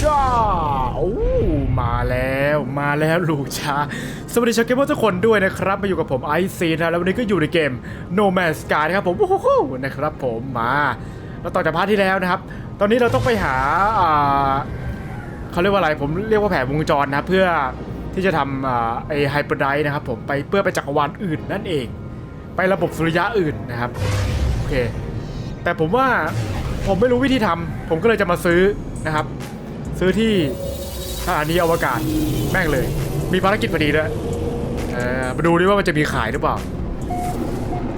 ชาโอ้มาแล้วมาแล้วลูกชา สวัสดีชาวเกมเมอร์ทุกคนด้วยนะครับ มาอยู่กับผมไอซีนะแล้ววันนี้ก็อยู่ในเกม No Man's Sky นะครับผมโอ้โหนะครับผมมาแล้วต่อจากพาร์ทที่แล้วนะครับ ตอนนี้เราต้องไปหาอ่าเขาเรียกว่าอะไรผมเรียกว่าแผนวงจรนะเพื่อที่จะทำอ่าไอไฮเปอร์ไดนะครับผมไปเพื่อไปจักรวาลอื่นนั่นเอง ไประบบสุริยะอื่นนะครับโอเคแต่ผมว่าผมไม่รู้วิธีทำผมก็เลยจะมาซื้อนะครับ ซื้อที่สถานีอวกาศแม่งเลย มีภารกิจพอดีด้วยเออมาดูดิว่ามันจะมีขายหรือเปล่า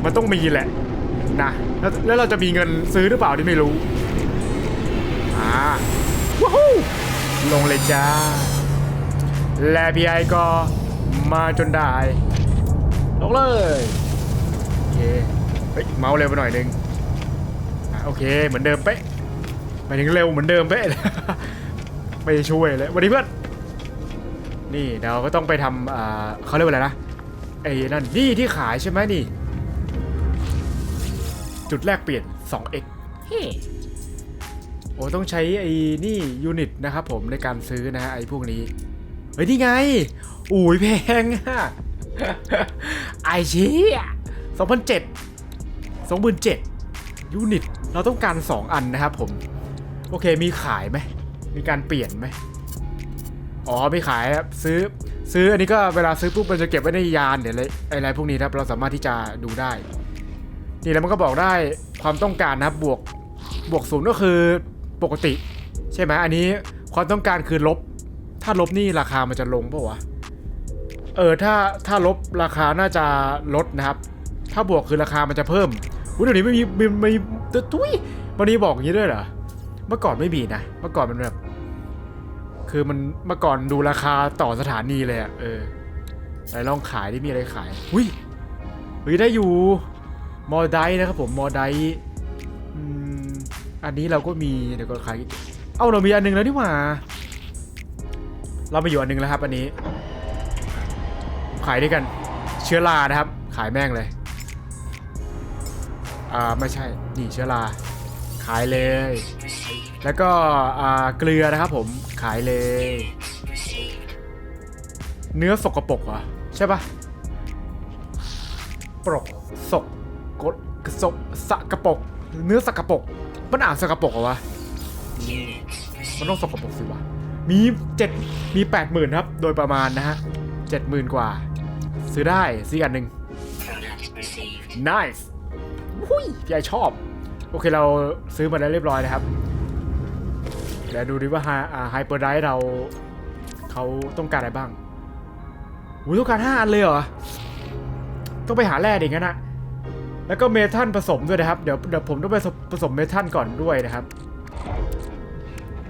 มันต้องมีแหละนะแล้วแล้วเราจะมีเงินซื้อหรือเปล่าที่ไม่รู้อ่าว้าวลงเลยจ้าและพี่ไอก็มาจนได้ลงเลยโอเคเฮ้ยเมาส์เร็วไปหน่อยนึงอะโอเคเหมือนเดิมเป๊ะหมายถึงเร็วเหมือนเดิมเป๊ะ ไม่ได้ช่วยเลยสวันนี้เพื่อน นี่เดี๋ยวก็ต้องไปทำอ่าเขาเรียกว่าอะไรนะไอ้นั่นนี่ที่ขายใช่ไหมนี่ จุดแรกเปลี่ยน 2x เฮ้โอ้ต้องใช้ไอ้นี่ยูนิตนะครับผมในการซื้อนะฮะไอ้พวกนี้ เฮ้ย นี่ไงอุ้ยแพงอะไอชี้สองพันเจ็ดสองหมื่นเจ็ดยูนิต เราต้องการ 2 อันนะครับผม โอเคมีขายไหม มีการเปลี่ยนไหมอ๋อไม่ขายครับซื้อซื้ออันนี้ก็เวลาซื้อปุ๊บมันจะเก็บไว้ในยานเดี๋ยวอะไรอะไรพวกนี้ครับเราสามารถที่จะดูได้ นี่แล้วมันก็บอกได้ความต้องการนะครับบวกบวกศูนย์ก็คือปกติ ใช่ไหมอันนี้ความต้องการคือลบ ถ้าลบนี่ราคามันจะลงปะวะเออถ้าถ้าลบราคาน่าจะลดนะครับ ถ้าบวกคือราคามันจะเพิ่มอุ้ยเดี๋ยวนี้ไม่มีไม่ไม่ตุ้ยวันนี้บอกอย่างนี้ด้วยเหรอ เมื่อก่อนไม่มีนะ เมื่อก่อนมันแบบ คือมันเมื่อก่อนดูราคาต่อสถานีเลยอะเออไหนลองขายดิมีอะไรขายอุ้ยเฮ้ยได้อยู่ มอไดนะครับผม มอไดอันนี้เราก็มีเดี๋ยวก็ขาย เอ้าเรามีอันหนึงแล้วนี่หว่า เรามาอยู่อันหนึงแล้วครับอันนี้ ขายด้วยกัน เชื้อรานะครับ ขายแม่งเลย อ่าไม่ใช่ นี่เชื้อราายเลย แล้วก็อ่าเกลือนะครับผมขายเลย เนื้อสกปรกเหรอใช่ปะปรกสกกดสกสกปรกเนื้อสกปรกมันอ่านสกปรกเหรอวะมันต้องสกปรกสิวะมีเจ็ดมีแปดหมื่นครับ โดยประมาณนะฮะเจ็ดหมื่นกว่า ซื้อได้ซื้ออกอันหนึ่ง nice หุยพี่ไอชอบ โอเคเราซื้อมาแล้วเรียบร้อยนะครับเดี๋ยวดูดิว่าไฮเปอร์ไดเราเขาต้องการอะไรบ้างอุ้ยต้องการห้าอันเลยเหรอ ต้องไปหาแร่ดิงั้นนะแล้วก็เมทัลผสมด้วยนะครับ เดี๋ยวเดี๋ยวผมต้องไปผสมเมทัลก่อนด้วยนะครับ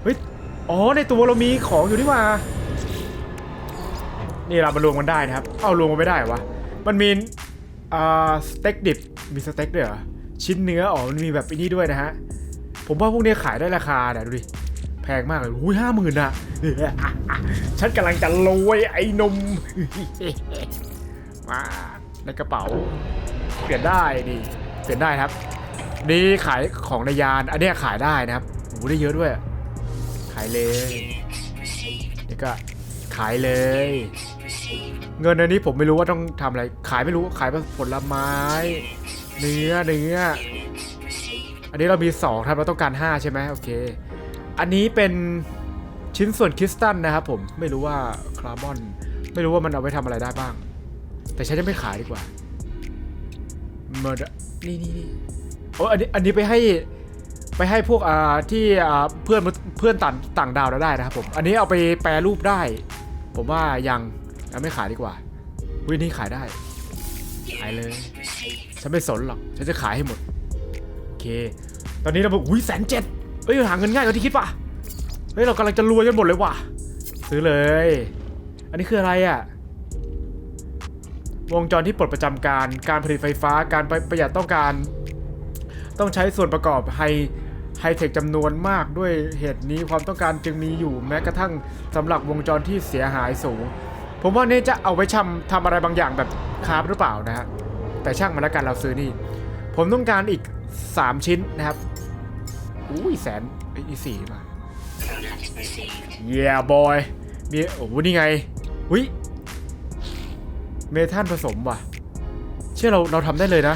เฮ้ย อ๋อในตัวเรามีของอยู่นี่ว่า นี่เรามารวมกันได้นะครับ เอารวมกันไม่ได้วะ มันมีอ่าสเต็กดิบ มีสเต็กด้วยเหรอ ชิ้นเนื้ออ๋อมันมีแบบไอ้นี้ด้วยนะฮะ ผมว่าพวกนี้ขายได้ราคาเนี่ยดูดิ แพงมากเลยอุ้ยห้าหมื่นอะฉันกำลังจะรวยไอ้นม มาในกระเป๋า เปลี่ยนได้ดิเปลี่ยนได้ครับ นี่ขายของในยาน อันเนี้ยขายได้นะครับโอ้โหได้เยอะด้วย ขายเลยนี่ก็ขายเลย เงินอันนี้ผมไม่รู้ว่าต้องทำอะไร ขายไม่รู้ ขายผลไม้ เนื้อเนื้ออันนี้เรามี2ครับเราต้องการ 5 ใช่ไหมโอเค อันนี้เป็นชิ้นส่วนคริสตัลนะครับผมไม่รู้ว่าคาร์บอน ไม่รู้ว่ามันเอาไว้ทำอะไรได้บ้าง แต่ฉันจะไม่ขายดีกว่าเมอร์นี่นี่นี่โอ้อันนี้อันนี้ไปให้ไปให้พวกอ่าที่อ่าเพื่อนเพื่อนต่างต่างดาวเราได้นะครับผม อันนี้เอาไปแปรรูปได้ ผมว่ายังยังไม่ขายดีกว่าวินี่ขายได้ขายเลย ฉันไม่สนหรอก ฉันจะขายให้หมด โอเค ตอนนี้เราบอกอุ้ยแสนเจ็ดเอ้ยหาเงินง่ายกว่าที่คิดป่ะ เฮ้ยเรากำลังจะรวยกันหมดเลยว่ะ ซื้อเลย อันนี้คืออะไรอะ วงจรที่ปลดประจำการ การผลิตไฟฟ้า การประประหยัดต้องการ ต้องใช้ส่วนประกอบไฮไฮเทคจำนวนมากด้วยเหตุนี้ความต้องการจึงมีอยู่แม้กระทั่งสำหรับวงจรที่เสียหายสูง ผมว่านี่จะเอาไว้ชำทำอะไรบางอย่างแบบคาราฟหรือเปล่านะฮะ แต่ช่างมันแล้วกันเราซื้อนี่ ผมต้องการอีก 3 ชิ้นนะครับ อุ้ยแสนไอ้สี่มา Contacts received. เย่บอยมีโอ้โหนี่ไงหุยเมทัลผสมว่ะ เชื่อเราเราทำได้เลยนะ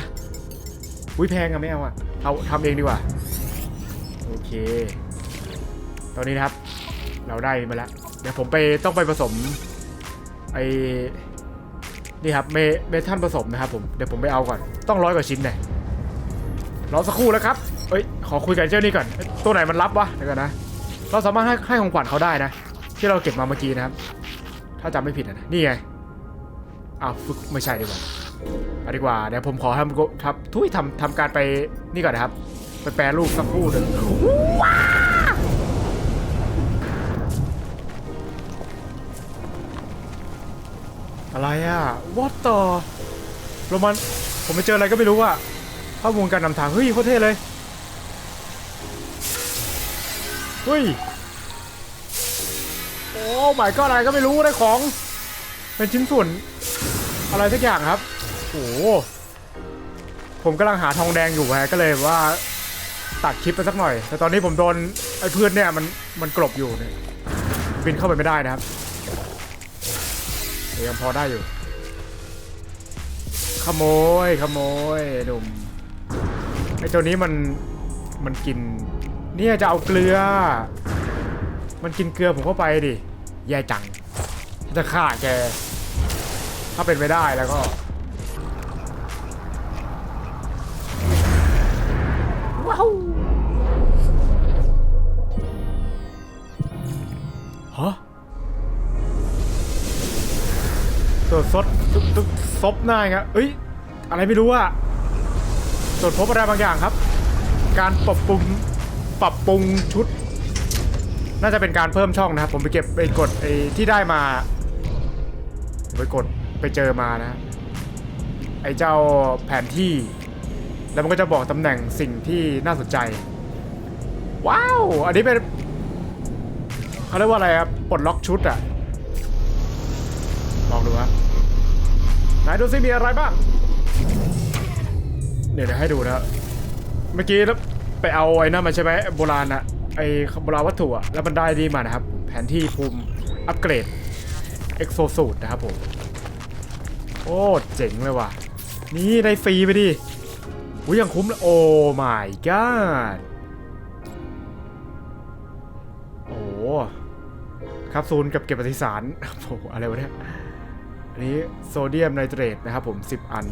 อุ้ยแพงอะไม่เอาอะเอาทำเองดีกว่า โอเค ตอนนี้นะครับ เราได้มาแล้ว เดี๋ยวผมไปต้องไปผสมไอ นี่ครับเมเมทัลผสมนะครับผมเดี๋ยวผมไปเอาก่อนต้องร้อยกว่าชิ้นเลยรอสักครู่แล้วครับเอ้ยขอคุยกับเจ้านี่ก่อนตัวไหนมันรับวะเดี๋ยวก่อนนะเราสามารถให้ให้ของขวัญเขาได้นะ ที่เราเก็บมาเมื่อกี้นะครับ ถ้าจำไม่ผิดนะนี่ไงอ้าวฟึกไม่ใช่ดีกว่าไปดีกว่าเดี๋ยวผมขอทำโกทำทุยทำทำการไปนี่ก่อนนะครับ ไปแปรรูปสักครู่หนึ่ง อะไรอะวอตต่อโรมันผมไปเจออะไรก็ไม่รู้อะข้อมูลการนำทาง เฮ้ยโคตรเท่เลย เฮ้ย โอ้หมายก็อะไรก็ไม่รู้ได้ของ เป็นชิ้นส่วน อะไรสักอย่างครับ โอ้โหผมกำลังหาทองแดงอยู่ฮะก็เลยว่าตัดคลิปไปสักหน่อย แต่ตอนนี้ผมโดนไอ้เพื่อนเนี่ยมันมันกลบอยู่เนี่ยบินเข้าไปไม่ได้นะครับ ยังพอได้อยู่ ขโมย ขโมยหนุ่มไอ้ตัวนี้มันมันกิน เนี่ยจะเอาเกลือ มันกินเกลือผมเข้าไปดิแย่จัง จะฆ่าแก ถ้าเป็นไปได้แล้วก็ ตัวซดตุ๊บตุ๊บซบหน้าไงเอ้ย อะไรไม่รู้อะตรวจพบอะไรบางอย่างครับ การปรับปรุงปรับปรุงชุด น่าจะเป็นการเพิ่มช่องนะครับ ผมไปเก็บไปกดไอ้ที่ได้มาไปกดไปเจอมานะ ไอ้เจ้าแผนที่ แล้วมันก็จะบอกตำแหน่งสิ่งที่น่าสนใจ ว้าว อันนี้เป็นเขาเรียกว่าอะไรครับปลดล็อกชุดอะ องดูครับไหนดูซิมีอะไรบ้างเดี๋ยวให้ดูนะเมื่อกี้แล้วไปเอาไอ้นั่นมาใช่ไหมโบราณอะไอ้โบราณวัตถุอะแล้วมันได้ดีมานะครับ แผนที่ภูมิอัปเกรดเอ็กโซสูตรนะครับผมโอ้เจ๋งเลยว่ะ นี่ได้ฟรีไปดิอุ้ยยังคุ้มเลยโอ้ my god โอ้ครับซูลกับเก็บปฏิสารโอ้อะไรวะเนี่ย อันนี้โซเดียมไนเตรตนะครับผม 10 อัน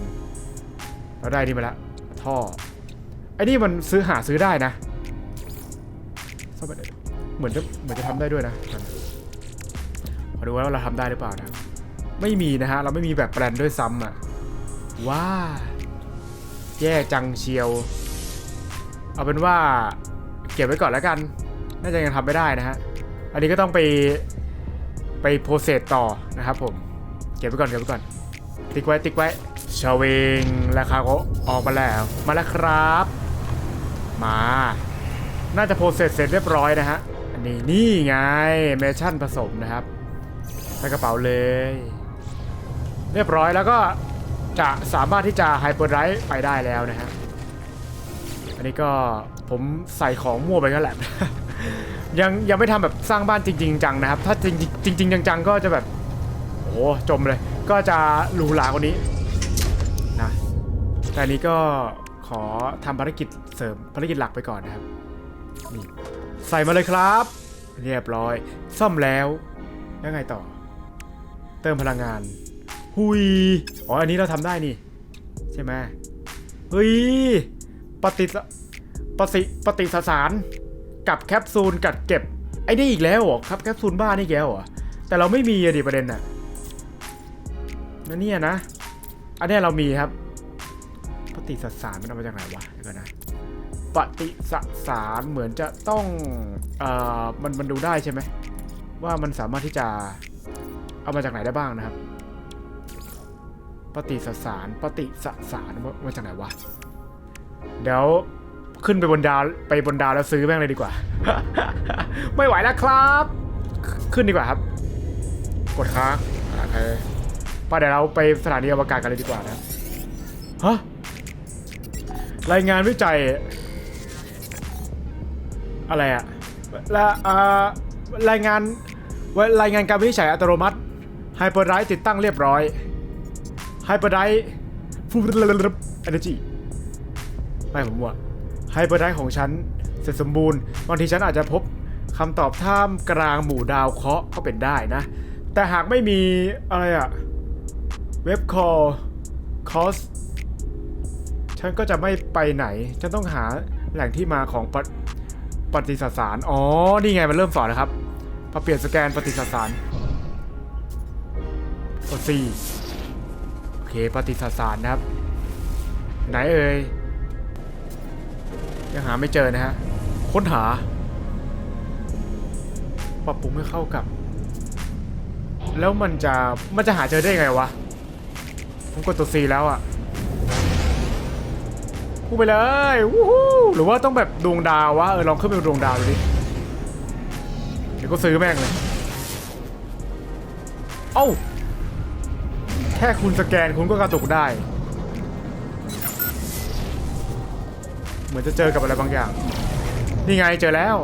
เราได้นี่มาล้วท่อไอ้นี่มันซื้อหาซื้อได้นะเหมือนจะเหมือนจะทำได้ด้วยนะขอดูว่าเราทำได้หรือเปล่านะไม่มีนะฮะ เราไม่มีแบบแบรนด์ด้วยซ้ำอะว้าแย่จังเชียว เอาเป็นว่าเก็บไว้ก่อนแล้วกัน น่าจะยังทำไม่ได้นะฮะ อันนี้ก็ต้องไปไปโปรเซสต่อนะครับผม ก็บไว้ก่อนเก็บไว้ก่อน ติ๊กไว้ติ๊กไว้ชาเวงราคาก็ออกมาแล้วมาแล้วครับ มา น่าจะโปรเซสเสร็จเรียบร้อยนะฮะอันนี้นี่ไงเมชั่นผสมนะครับใส่กระเป๋าเลย เรียบร้อยแล้วก็จะสามารถที่จะไฮเปอร์ไรท์ไปได้แล้วนะฮะอันนี้ก็ผมใส่ของมั่วไปกันแหละยังยังไม่ทำแบบสร้างบ้านจริง ๆ จังนะครับ ถ้าจริงจริงจังๆก็จะแบบ หจมเลย ก็จะหรูหรากว่านี้นะแต่นี้ก็ขอทำภารกิจเสริมภารกิจหลักไปก่อนนะครับนี่ใส่มาเลยครับ เรียบร้อย ซ่อมแล้วแล้วไงต่อ เติมพลังงาน หุยอ๋ออันนี้เราทำได้นี่ ใช่ไหมเฮ้ยปฏิสปฏิปฏิสสารกับแคปซูลกัดเก็บไอ้นี่อีกแล้วเหรอครับแคปซูลบ้านี่อีกแล้วเหรอแต่เราไม่มีอะดิประเด็นน่ะ นั่นเนี่ยนะ อันนี้เรามีครับ ปฏิสสารมันเอามาจากไหนวะเดี๋ยวก่อนนะ ปฏิสสารเหมือนจะต้องเอ่อมันมันดูได้ใช่ไหม ว่ามันสามารถที่จะเอามาจากไหนได้บ้างนะครับ ปฏิสสารปฏิสสารมามาจากไหนวะ เดี๋ยวขึ้นไปบนดาวไปบนดาวแล้วซื้อแม่งเลยดีกว่า ไม่ไหวแล้วครับ ขึ้นดีกว่าครับ กดค้างโอเค ป้าเดี๋ยวเราไปสถานีอวกาศกันเลยดีกว่านะฮะรายงานวิจัย อะไรอะและอ่ารายงานรายงานการวิจัยอัตโนมัติไฮเปอร์ไรติดตั้งเรียบร้อยไฮเปอร์ไรฟูเอเนจีไม่ผมว่าไฮเปอร์ไรของฉันเสร็จสมบูรณ์บางทีฉันอาจจะพบคำตอบท่ามกลางหมู่ดาวเคราะห์ก็เป็นได้นะ แต่หากไม่มีอะไรอะ เว็บคอลคอสฉันก็จะไม่ไปไหน ฉันต้องหาแหล่งที่มาของปฏิปฏิสสาร อ๋อ นี่ไงมันเริ่มสอนนะครับ พอเปลี่ยนสแกนปฏิสสารกด C โอเค ปฏิสสารนะครับ ไหนเอ่ย ยังหาไม่เจอนะฮะ ค้นหา ปรับปรุงให้เข้ากับ แล้วมันจะ มันจะหาเจอได้ไงวะ ผมกดตัว C แล้วอะพูไปเลยวู้ฮู้หรือว่าต้องแบบดวงดาววะเออลองขึ้นไปดูดวงดาวดูดิเดี๋ยวก็ซื้อแม่งเลยเอ้าแค่คุณสแกนคุณก็กระตุกได้ เหมือนจะเจอกับอะไรบางอย่าง นี่ไงเจอแล้ว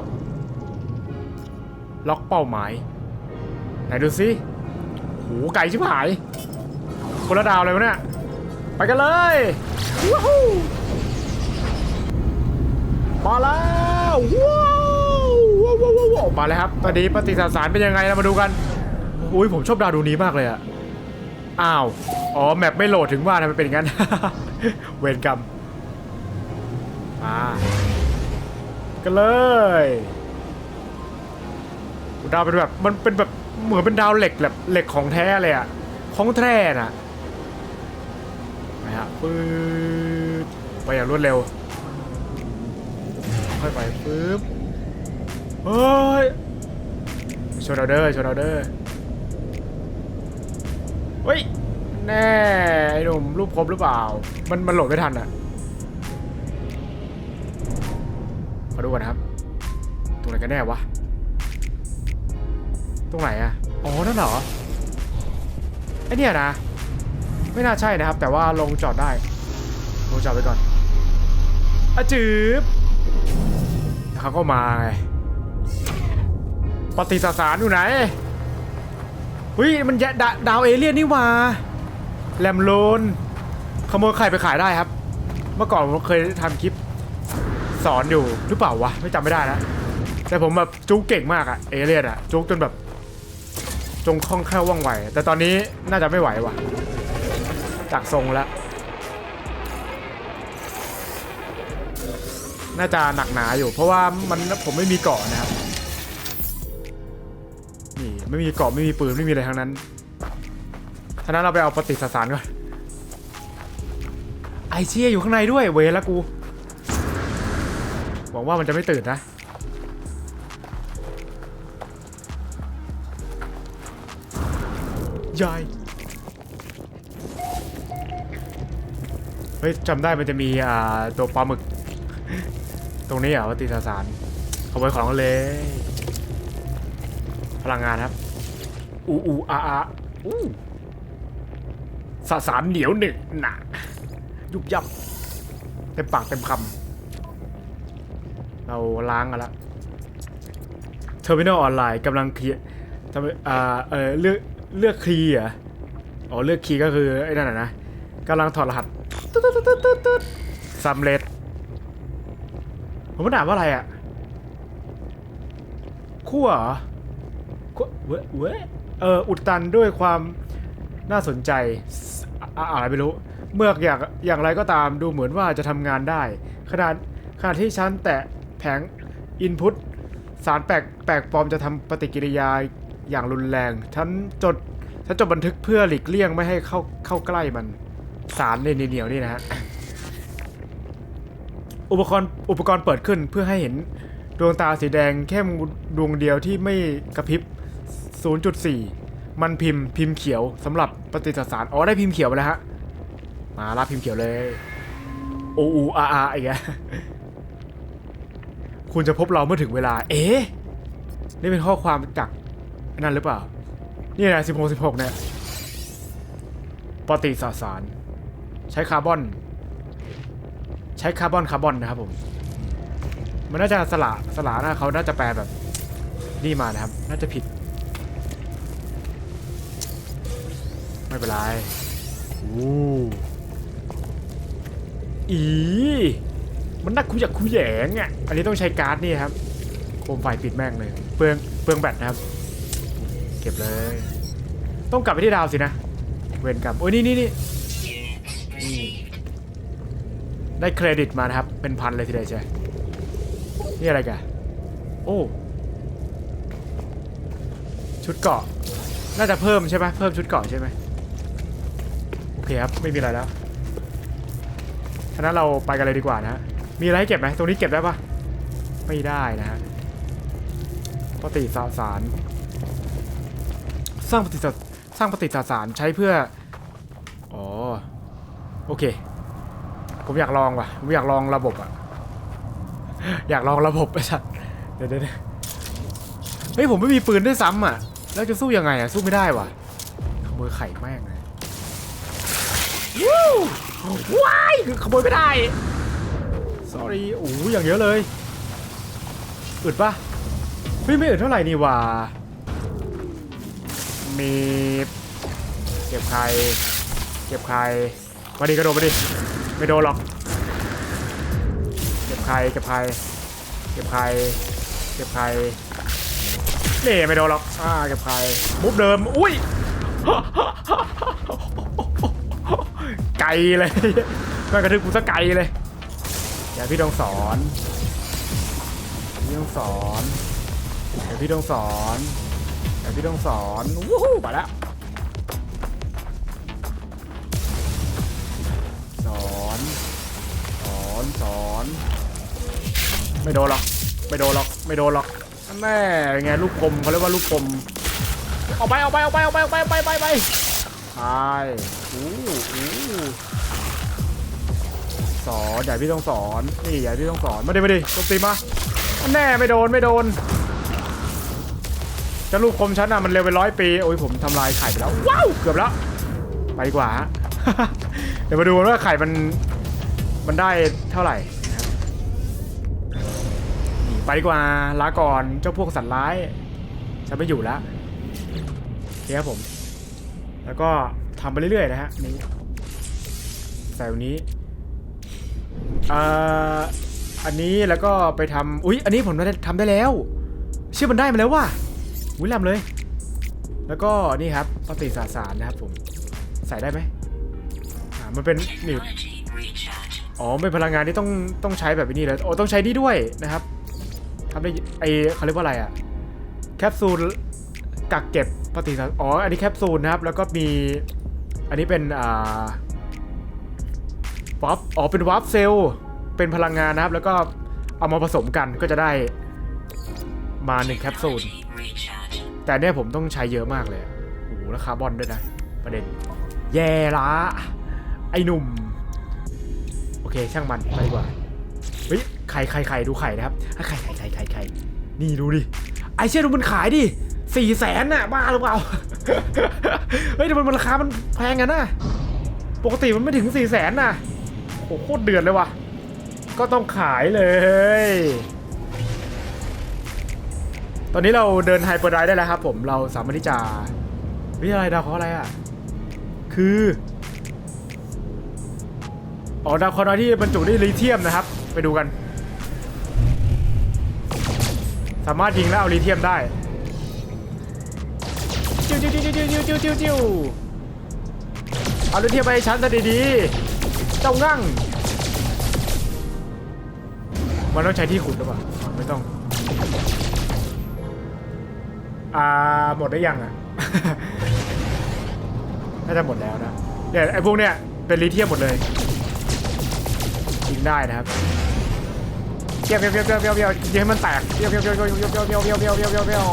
ล็อกเป้าหมาย ไหนดูสิโหไก่ชิบหาย คนละดาวเลยวะเนี่ย ไปกันเลยวู้ฮู้มาแล้วว้าวว้าวว้าวว้าวว้าวมาแล้วครับตอนนี้ปฏิสสารเป็นยังไงเรามาดูกันอุ้ยผมชอบดาวดูนี้มากเลยอะอ้าวอ๋อแมปไม่โหลดถึงว่าทำไมเป็นอย่างนั้น เวรกรรมมากันเลยดาวเป็นแบบมันเป็นแบบเหมือนเป็นดาวเหล็กแบบเหล็กของแท้เลยอะของแท้น่ะไป ฮะปื๊ดไปอย่างรวดเร็ว ค่อยไปปึ๊บเฮ้ยชนเอาเด้อชนเอาเด้อเฮ้ย แน่ไอ้หนุ่มรูปครบหรือเปล่า มันมันโหลดไม่ทันอะมาดูกันนะครับ ตรงไหนกันแน่วะ ตรงไหนอะอ๋อ นั่นเหรอไอเนี่ยนะ ไม่น่าใช่นะครับ แต่ว่าลงจอดได้ลงจอดไปก่อนอะจืบเขาก็มาไงปฏิสสารอยู่ไหนเฮ้ยมันแยะดาดาวเอเลี่ยนนี่ว่าแลมโลนขโมยไข่ไปขายได้ครับ เมื่อก่อนผมเคยทำคลิปสอนอยู่หรือเปล่าวะไม่จำไม่ได้แล้วแต่ผมแบบจุกเก่งมากอะเอเลี่ยนอะจุกจนแบบ จงคล่องแคล่วว่องไวแต่ตอนนี้น่าจะไม่ไหวว่ะ จากทรงแล้ว น่าจะหนักหนาอยู่ เพราะว่ามันผมไม่มีเกาะนะครับ นี่ไม่มีเกาะไม่มีปืนไม่มีอะไรทั้งนั้นฉะนั้นเราไปเอาปฏิสสารก่อน ไอเชียอยู่ข้างในด้วยเวละกู หวังว่ามันจะไม่ตื่นนะยาย เฮ้ยจำได้มันจะมีอ่าตัวปลาหมึก ตรงนี้เหรอวัติสสารขโมยของเลย พลังงานครับ อูอูอาอาอู้สสารเหนียวหนึ่งหนายุบยับเต็มปากเต็มคำเราล้างกันละเทอร์มินอลออนไลน์กำลังเคลียร์ทำไมอ่าเออเลือกเลือกคีย์เหรออ๋อเลือกคีย์ก็คือไอ้นั่นนะนะกำลังถอดรหัส ตึ๊ดตึ๊ดตึ๊ดตึ๊ดตึ๊ดสำเร็จ ผมมันถามว่าอะไรอะคั่วเหรอคั่วเว้ยเว้ยเอออุดตันด้วยความน่าสนใจอะอะไรไม่รู้ เมื่ออย่างอย่างไรก็ตามดูเหมือนว่าจะทำงานได้ ขนาดขณะที่ฉันแตะแผงอินพุตสารแปลกแปลกปลอมจะทำปฏิกิริยาอย่างรุนแรง ฉันจดฉันจดบันทึกเพื่อหลีกเลี่ยงไม่ให้เข้าเข้าใกล้มัน สารในเหนียวๆนี่นะฮะอุปกรณ์อุปกรณ์เปิดขึ้นเพื่อให้เห็นดวงตาสีแดงเข้มดวงเดียวที่ไม่กระพริบ 0.4 มันพิมพ์พิมพ์เขียวสำหรับปฏิสสารอ๋อได้พิมพ์เขียวไปแล้วฮะมารับพิมพ์เขียวเลยโออูอาอาอีกแล้วคุณจะพบเราเมื่อถึงเวลา เอ๊ะนี่เป็นข้อความจากนนั่นหรือเปล่า นี่นะ16 16 เนี่ย ปฏิสสาร ใช้คาร์บอน ใช้คาร์บอนคาร์บอนนะครับผม มันน่าจะสละสละนะเขาน่าจะแปลแบบนี่มานะครับ น่าจะผิด ไม่เป็นไรอู้อีมันนักคุยอยากคุยแยงอะ อันนี้ต้องใช้การ์ดนี่ครับ โคมไฟปิดแม่งเลย เปลืองเปลืองแบตนะครับ เก็บเลย ต้องกลับไปที่ดาวสินะ เวนกรรมโอ้ยนี่นี่นี่ ได้เครดิตมานะครับ เป็นพันเลยทีเดียวใช่นี่อะไรกันโอ้ ชุดเกาะ น่าจะเพิ่มใช่ไหมเพิ่มชุดเกาะใช่ไหมโอเคครับ ไม่มีอะไรแล้วฉะนั้นเราไปกันเลยดีกว่านะฮะมีอะไรให้เก็บไหมตรงนี้เก็บได้ปะไม่ได้นะฮะปฏิสสาร สร้างปฏิสสร้างปฏิสสารใช้เพื่อ อ๋อ โอเค ผมอยากลองว่ะผมอยากลองระบบอะ อยากลองระบบไอ้สัตว์เดี๋ยวเดี๋ยวเดี๋ยวเฮ้ยผมไม่มีปืนด้วยซ้ำอะ แล้วจะสู้ยังไงอะสู้ไม่ได้ว่ะขโมยไข่แม่งเลยวู้ว้ายขโมยไม่ได้ sorry โอ้ยอย่างเยอะเลยอึดปะเฮ้ยไม่อึดเท่าไหร่นี่ว่า มี เก็บใครเก็บใคร มาดิกระโดดมาดิไม่โดนหรอก เก็บใครเก็บใครเก็บใครเก็บใครนี่ไม่โดนหรอกอ่าเก็บใครมุฟเดิมอุ้ยไกลเลยแม่กระทึกกูซะไกลเลยอย่าพี่ต้องสอนพี่ต้องสอนอย่าพี่ต้องสอนแต่พี่ต้องสอนวู้ฮู้ไปแล้ว อนสอนไม่โดนหรอกไม่โดนหรอกไม่โดนหรอกแม่ไงลูกกลมเขาเรียกว่าลูกกลมเอาไปเอาไปเอาไปเอาไปเอาไปไปไปไปไปอู้อู้สอนใหญ่พี่ต้องสอนนี่ใหญ่พี่ต้องสอนมาดิมาดิโจมตีมาแน่ไม่โดนไม่โดนเจ้าลูกคมฉันอะมันเร็วไปร้อยปีโอ้ยผมทำลายไข่ไปแล้วว้าวเกือบแล้วไปดีกว่าฮะเดี๋ยวมาดูกันว่าไข่มัน มันได้เท่าไหร่นะครับนี่ไปดีกว่าลาก่อนเจ้าพวกสัตว์ร้ายฉันไม่อยู่แล้วเคครับผม แล้วก็ทำไปเรื่อยๆนะฮะนี่ใส่วันนี้อ่าอันนี้แล้วก็ไปทำอุ๊ย อันนี้ผมได้ทำได้แล้ว เชื่อมันได้มาแล้วว่ะอุ้ยลำเลย แล้วก็นี่ครับปฏิสสารนะครับผม ใส่ได้ไหมอ่ามันเป็นนี่ อ๋อเป็นพลังงานที่ต้องต้องใช้แบบนี้เลยโอ้ต้องใช้นี่ด้วยนะครับทำได้ไอเขาเรียกว่าอะไรอะแคปซูลกักเก็บปฏิสารอ๋ออันนี้แคปซูลนะครับ แล้วก็มีอันนี้เป็นอ่าวับอ๋อเป็นวับเซลล์เป็นพลังงานนะครับ แล้วก็เอามาผสมกันก็จะได้มาหนึ่งแคปซูลแต่เนี่ยผมต้องใช้เยอะมากเลยโอ้โหแล้วคาร์บอนด้วยนะ ประเด็น แย่ละไอหนุ่ม เคช่างมันไปดีกว่าเฮ้ยไข่ไข่ไข่ดูไข่นะครับอ่ไข่ไข่ไข่ไข่ไข่นี่ดูดิไอเชี่ยดูมันขายดิสี่แสนน่ะบ้าหรือเปล่าเฮ้ยแต่มันราคามันแพงกันนะปกติมันไม่ถึงสี่แสนน่ะโอ้โหโคตรเดือดเลยว่ะก็ต้องขายเลย ตอนนี้เราเดินไฮเปอร์ไดรฟ์ได้แล้วครับผมเราสามารถที่จะวิอะไรดาวเคราะห์อะไรอะ คือ อ๋อดาวคราะห์น้อยที่บรรจุด้วยลิเธียมนะครับ ไปดูกัน สามารถยิงแล้วเอาลิเธียมได้จิ้วจิ้วจิ้วจิ้วจิ้วจิ้วจิ้วจิ้วเอาลิเธียมไปให้ฉันซะดีๆเจ้างั่งมันต้องใช้ที่ขุดหรือเปล่าไม่ต้องอ่าหมดได้ยังอะน่าจะหมดแล้วนะเนี่ยไอ้พวกเนี้ยเป็นลิเทียมหมดเลย งได้นะครับเปี้ยวเปี้ยวเปี้ยวเปี้ยวเปี้ยวยิงให้มันแตกเปี้ยวเปี้ยวเปี้ยวเปี้ยวเปี้ยวเปี้ยวเปี้ยวเปี้ยวเปี้ยวเปี้ยวเปี้ยว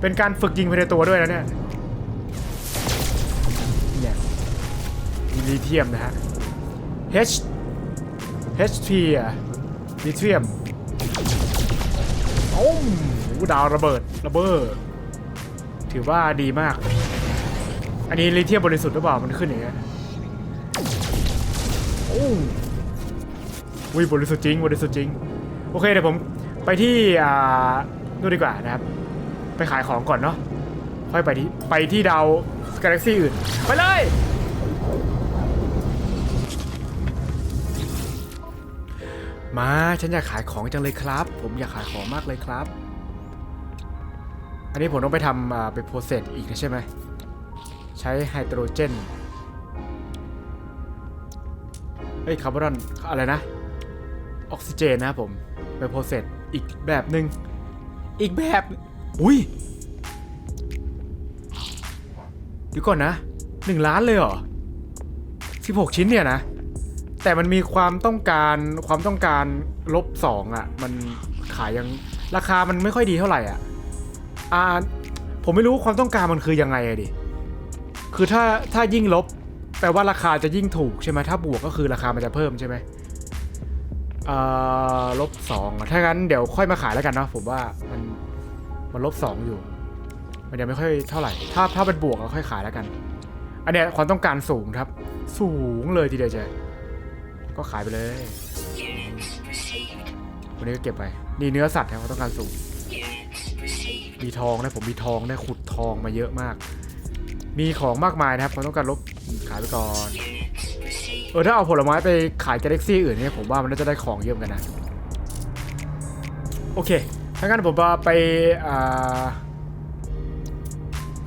เป็นการฝึกยิงไปในตัวด้วยนะเนี่ยเนี่ยมีลิเทียมนะฮะ H HP อะลิเทียมโอ้มดาวระเบิดระเบิดถือว่าดีมาก อันนี้ลิเทียมบริสุทธิ์หรือเปล่ามันขึ้นอย่างเงี้ยโอ้ วิบริสุทธิ์จริงบริสุทธิ์จริง โอเคเดี๋ยวผมไปที่อ่านู่นดีกว่านะครับ ไปขายของก่อนเนาะค่อยไปที่ไปที่ดาวกาแล็กซี่อื่น ไปเลย มาฉันอยากขายของจังเลยครับ ผมอยากขายของมากเลยครับ อันนี้ผมต้องไปทำอ่าเป็นโปรเซสอีกนะใช่ไหมใช้ไฮโดรเจนเอ้ยคาร์บอนอะไรนะ ออกซิเจนนะครับผม ไปโปรเซสอีกแบบหนึ่งอีกแบบ อุ้ยเดี๋ยวก่อนนะหนึ่งล้านเลยเหรอสิบหกชิ้นเนี่ยนะ แต่มันมีความต้องการความต้องการลบสองอะ มันขายยังราคามันไม่ค่อยดีเท่าไหร่อะอ่าผมไม่รู้ความต้องการมันคือยังไงอะดิ คือถ้าถ้ายิ่งลบแปลว่าราคาจะยิ่งถูกใช่ไหมถ้าบวกก็คือราคามันจะเพิ่มใช่ไหม อ่อลบสองถ้างั้นเดี๋ยวค่อยมาขายแล้วกันเนาะผมว่ามันมันลบสองอยู่ มันยังไม่ค่อยเท่าไหร่ ถ้าถ้าเป็นบวกก็ค่อยขายแล้วกัน อันเนี้ยความต้องการสูงครับ สูงเลยทีเดียวใจก็ขายไปเลยวันนี้ก็เก็บไป นี่เนื้อสัตว์ครับความต้องการสูง มีทองนะผมมีทองได้ขุดทองมาเยอะมาก มีของมากมายนะครับความต้องการลบขายไปก่อน เออถ้าเอาผลไม้ไปขายกาแล็กซี่อื่นเนี่ยผมว่ามันน่าจะได้ของเยอะเหมือนกันนะ โอเคถ้างั้นผมไปอ่า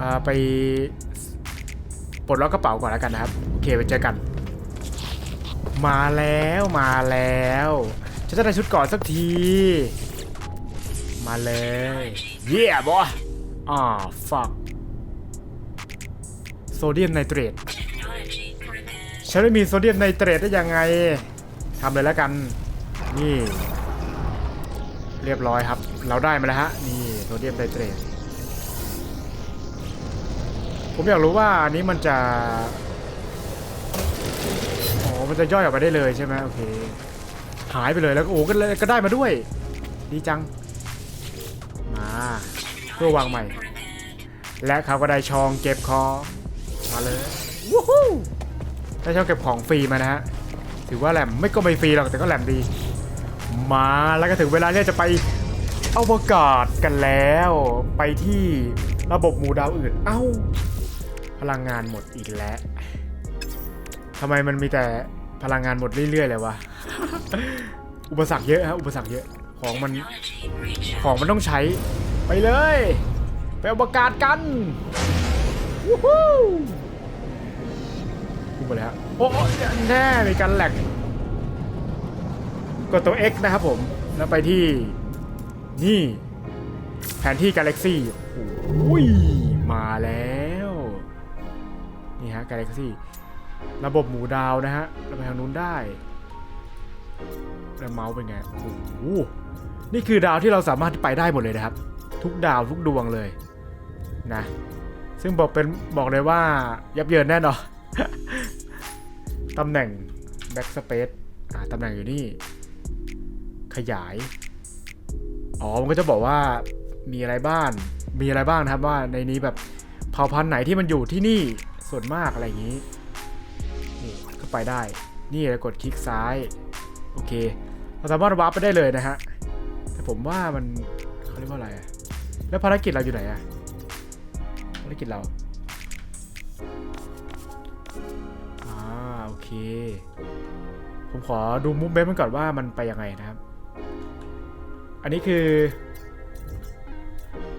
อ่าไปปลดล็อกกระเป๋าก่อนแล้วกันนะครับ โอเคไปเจอกัน มาแล้วมาแล้วฉันจะได้ชุดก่อนสักที มาเลย เย่บออ่าฟักโซเดียมไนเตรต ฉันไม่มีโซเดียมไนเตรตได้ยังไงทำเลยแล้วกัน นี่ เรียบร้อยครับ เราได้มาแล้วฮะ นี่โซเดียมไนเตรตผมอยากรู้ว่าอันนี้มันจะอ๋อมันจะย่อยออกไปได้เลยใช่ไหมโอเค หายไปเลยแล้วก็โอ้ก็เลยก็ได้มาด้วย ดีจัง มาเพื่อวางใหม่ และเขาก็ได้ชองเก็บขอมาเลยวู้ฮู้ ได้ชองเก็บของฟรีมานะฮะถือว่าแหลมไม่ก็ไม่ฟรีหรอกแต่ก็แหลมดี มาแล้วก็ถึงเวลาที่จะไปอวกาศกันแล้ว ไปที่ระบบหมู่ดาวอื่น เอ้า พลังงานหมดอีกแล้วทำไมมันมีแต่พลังงานหมดเรื่อยๆเลยวะอุปสรรคเยอะฮะอุปสรรคเยอะของมันของมันต้องใช้ไปเลย ไปอวกาศกันวู้ฮู้ พูดไปแล้วโอ้โอ้แน่มีการแหลกกดตัว X นะครับผม แล้วไปที่นี่ แผนที่กาแล็กซี่โอ้ยมาแล้ว นี่ฮะกาแล็กซี่ระบบหมูดาวนะฮะเราไปทางนู้นได้แล้วเมาส์เป็นไงโอ้โหนี่คือดาวที่เราสามารถไปได้หมดเลยนะครับ ทุกดาวทุกดวงเลยนะ ซึ่งบอกเป็นบอกเลยว่ายับเยินแน่นอน ตำแหน่ง backspace อ่าตำแหน่งอยู่นี่ ขยาย อ๋อ มันก็จะบอกว่ามีอะไรบ้าง มีอะไรบ้างนะครับว่าในนี้แบบเผ่าพันธุ์ไหนที่มันอยู่ที่นี่ส่วนมากอะไรอย่างนี้ นี่ก็ไปได้ นี่เรากดคลิกซ้าย โอเค เราสามารถวาร์ปไปได้เลยนะฮะ แต่ผมว่ามันเขาเรียกว่าอะไร แล้วภารกิจเราอยู่ไหนอะภารกิจเรา ผมขอดูมูฟเมนต์มันก่อนว่ามันไปยังไงนะครับ อันนี้คือ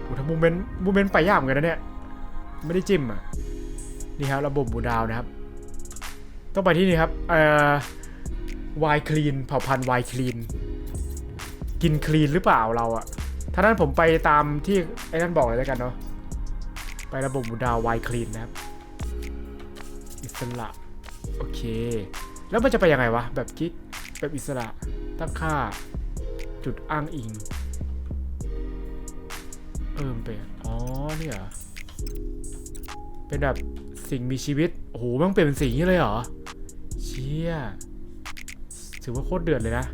โหถ้ามูฟเมนต์มูฟเมนต์ไปยากเหมือนกันนะเนี่ย ไม่ได้จิ้มอะ นี่ครับระบบบูดาวนะครับ ต้องไปที่นี่ครับ เอ่อวายคลีนเผ่าพันธุ์วายคลีน กินคลีนหรือเปล่าเราอะถ้านั้นผมไปตามที่ไอ้นั่นบอกเลยแล้วกันเนาะ ไประบบหมูดาววายคลีนนะครับ อิสระ แล้วมันจะไปยังไงวะ แบบกิ๊กแบบอิสระตั้งค่า จุดอ้างอิง เออมันเป็นอ๋อเนี่ยเป็นแบบสิ่งมีชีวิต โอ้โหมันเปลี่ยนเป็นสีอย่างนี้เลยเหรอ เชี่ยถือว่าโคตรเดือดเลยนะ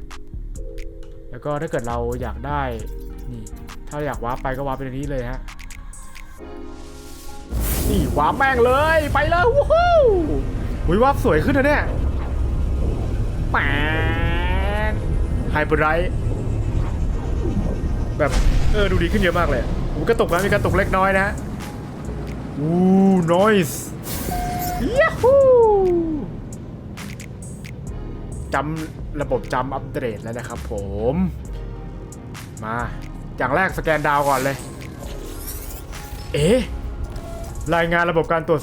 แล้วก็ถ้าเกิดเราอยากได้ นี่ ถ้าอยากว้าไปก็ว้าร์ปไปในนี้เลยฮะ นี่ว้าแม่งเลย ไปเลยวู้ฮู้ หุยวาร์ปสวยขึ้นนะเนี่ยแปนไฮเปอร์ไรแบบเออดูดีขึ้นเยอะมากเลยโอ้อู้กระตุกนะมีกระตุกเล็กน้อยนะอู้นอยส์ย h ฮูจำระบบจำอัปเดตแล้วนะครับผม มาอย่างแรกสแกนดาวก่อนเลย เอ๊ะ รายงานระบบการตรวจ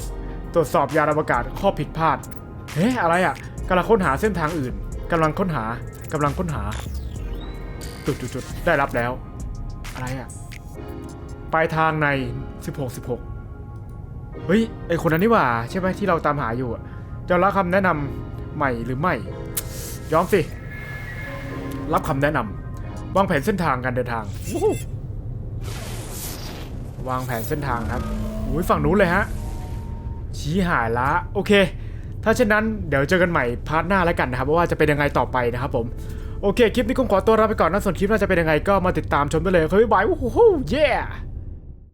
ตรวจสอบยานอวกาศข้อผิดพลาด เฮ้อะไรอะกำลังค้นหาเส้นทางอื่นกำลังค้นหากำลังค้นหา จุดจุดจุดได้รับแล้ว อะไรอะปลายทางใน 16 16 เฮ้ย ไอคนนั้นนี่หว่า ใช่ไหมที่เราตามหาอยู่อะจะรับคำแนะนำใหม่หรือไม่ ยอมสิ รับคำแนะนำวางแผนเส้นทางการเดินทางวู้ฮู้วางแผนเส้นทางครับอุ้ยฝั่งนู้นเลยฮะ ชี้หายละโอเค ถ้าเช่นนั้นเดี๋ยวเจอกันใหม่พาร์ทหน้าแล้วกันนะครับว่าจะเป็นยังไงต่อไปนะครับผมโอเค คลิปนี้คงขอตัวลาไปก่อนนะส่วนคลิปน่าจะเป็นยังไงก็มาติดตามชมได้เลยครับบ๊ายบายโอ้โหเย้